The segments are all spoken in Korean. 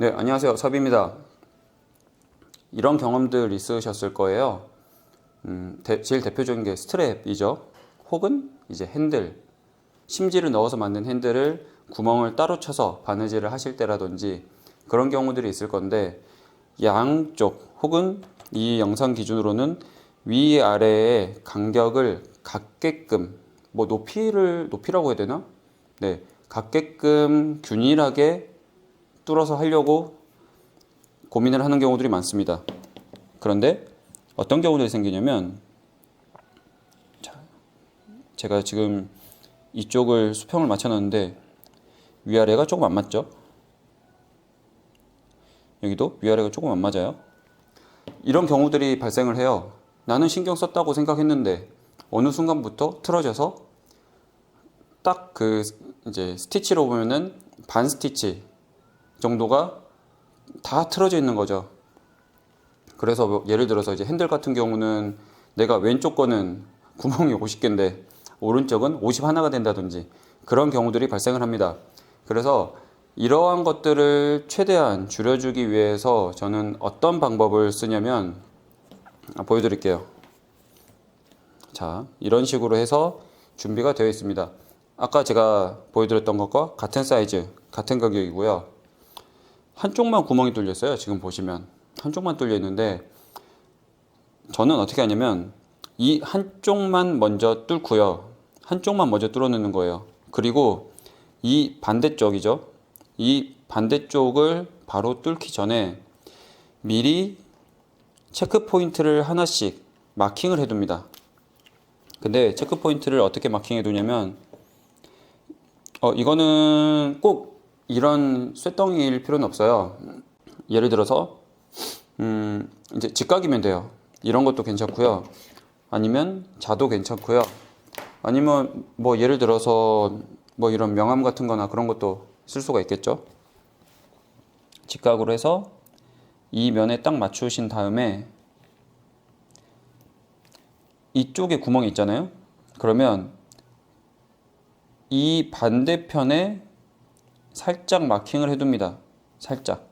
네, 안녕하세요. 섭입니다. 이런 경험들 있으셨을 거예요. 음, 대- 제일 대표적인 게 스트랩이죠. 혹은 이제 핸들, 심지를 넣어서 만든 핸들을 구멍을 따로 쳐서 바느질을 하실 때라든지 그런 경우들이 있을 건데 양쪽 혹은 이 영상 기준으로는 위 아래의 간격을 같게끔 뭐 높이를 높이라고 해야 되나? 네, 같게끔 균일하게 뚫어서 하려고 고민을 하는 경우들이 많습니다. 그런데 어떤 경우들이 생기냐면 자, 제가 지금 이쪽을 수평을 맞춰놨는데 위아래가 조금 안 맞죠? 여기도 위아래가 조금 안 맞아요. 이런 경우들이 발생을 해요. 나는 신경 썼다고 생각했는데 어느 순간부터 틀어져서 딱 그 이제 스티치로 보면은 반 스티치 정도가 다 틀어져 있는 거죠. 그래서 뭐 예를 들어서 이제 핸들 같은 경우는 내가 왼쪽 거는 구멍이 50개인데 오른쪽은 51가 된다든지 그런 경우들이 발생을 합니다. 그래서 이러한 것들을 최대한 줄여주기 위해서 저는 어떤 방법을 쓰냐면 아, 보여드릴게요. 자, 이런 식으로 해서 준비가 되어 있습니다. 아까 제가 보여드렸던 것과 같은 사이즈, 같은 가격이고요. 한쪽만 구멍이 뚫려 있어요. 지금 보시면 한쪽만 뚫려 있는데 저는 어떻게 하냐면 이 한쪽만 먼저 뚫고요. 한쪽만 먼저 뚫어내는 거예요. 그리고 이 반대쪽이죠. 이 반대쪽을 바로 뚫기 전에 미리 체크 포인트를 하나씩 마킹을 해둡니다. 근데 체크 포인트를 어떻게 마킹해 두냐면 어 이거는 꼭 이런 쇳덩이일 필요는 없어요. 예를 들어서 음 이제 직각이면 돼요. 이런 것도 괜찮고요. 아니면 자도 괜찮고요. 아니면 뭐 예를 들어서 뭐 이런 명암 같은 거나 그런 것도 쓸 수가 있겠죠. 직각으로 해서 이 면에 딱 맞추신 다음에 이쪽에 구멍이 있잖아요. 그러면 이 반대편에 살짝 마킹을 해둡니다. 살짝.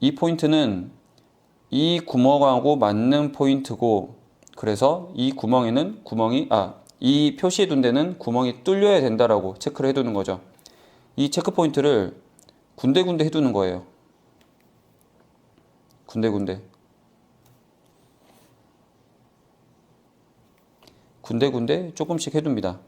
이 포인트는 이 구멍하고 맞는 포인트고, 그래서 이 구멍에는 구멍이, 아, 이 표시해 둔 데는 구멍이 뚫려야 된다라고 체크를 해 두는 거죠. 이 체크 포인트를 군데군데 해 두는 거예요. 군데군데. 군데군데 조금씩 해 둡니다.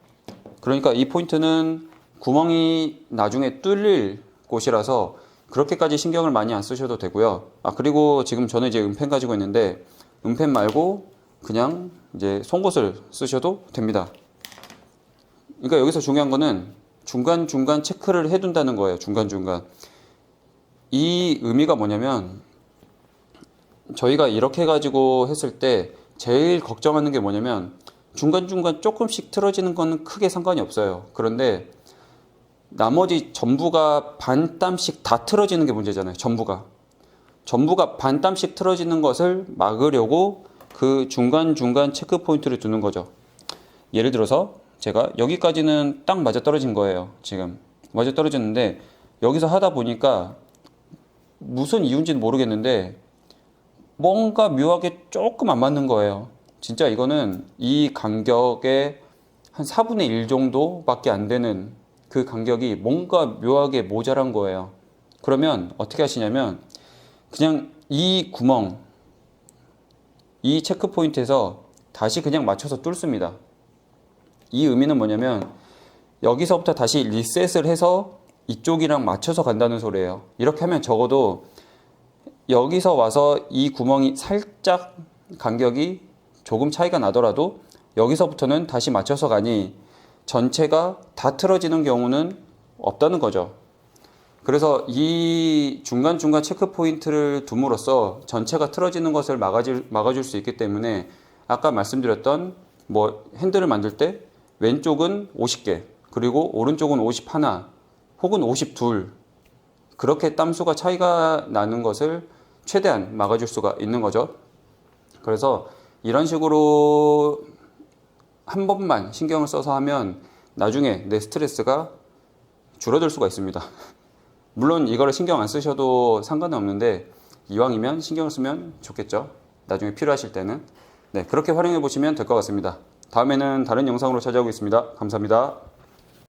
그러니까 이 포인트는 구멍이 나중에 뚫릴 곳이라서 그렇게까지 신경을 많이 안 쓰셔도 되고요. 아 그리고 지금 저는 이제 은펜 가지고 있는데 은펜 말고 그냥 이제 송곳을 쓰셔도 됩니다. 그러니까 여기서 중요한 거는 중간 중간 체크를 해둔다는 거예요. 중간 중간 이 의미가 뭐냐면 저희가 이렇게 가지고 했을 때 제일 걱정하는 게 뭐냐면 중간 중간 조금씩 틀어지는 거는 크게 상관이 없어요. 그런데 나머지 전부가 반 땀씩 다 틀어지는 게 문제잖아요. 전부가. 전부가 반 땀씩 틀어지는 것을 막으려고 그 중간중간 체크 포인트를 두는 거죠. 예를 들어서 제가 여기까지는 딱 맞아 떨어진 거예요. 지금. 맞아 떨어졌는데 여기서 하다 보니까 무슨 이유인지는 모르겠는데 뭔가 묘하게 조금 안 맞는 거예요. 진짜 이거는 이 간격의 한 4분의 1 정도밖에 안 되는 그 간격이 뭔가 묘하게 모자란 거예요. 그러면 어떻게 하시냐면 그냥 이 구멍, 이 체크 포인트에서 다시 그냥 맞춰서 뚫습니다. 이 의미는 뭐냐면 여기서부터 다시 리셋을 해서 이쪽이랑 맞춰서 간다는 소리예요. 이렇게 하면 적어도 여기서 와서 이 구멍이 살짝 간격이 조금 차이가 나더라도 여기서부터는 다시 맞춰서 가니 전체가 다 틀어지는 경우는 없다는 거죠. 그래서 이 중간중간 체크 포인트를 둠으로써 전체가 틀어지는 것을 막아줄, 막아줄 수 있기 때문에 아까 말씀드렸던 뭐 핸들을 만들 때 왼쪽은 50개 그리고 오른쪽은 51 혹은 52 그렇게 땀수가 차이가 나는 것을 최대한 막아줄 수가 있는 거죠. 그래서 이런 식으로 한 번만 신경을 써서 하면 나중에 내 스트레스가 줄어들 수가 있습니다. 물론 이거를 신경 안 쓰셔도 상관은 없는데 이왕이면 신경을 쓰면 좋겠죠. 나중에 필요하실 때는. 네, 그렇게 활용해 보시면 될 것 같습니다. 다음에는 다른 영상으로 찾아오겠습니다. 감사합니다.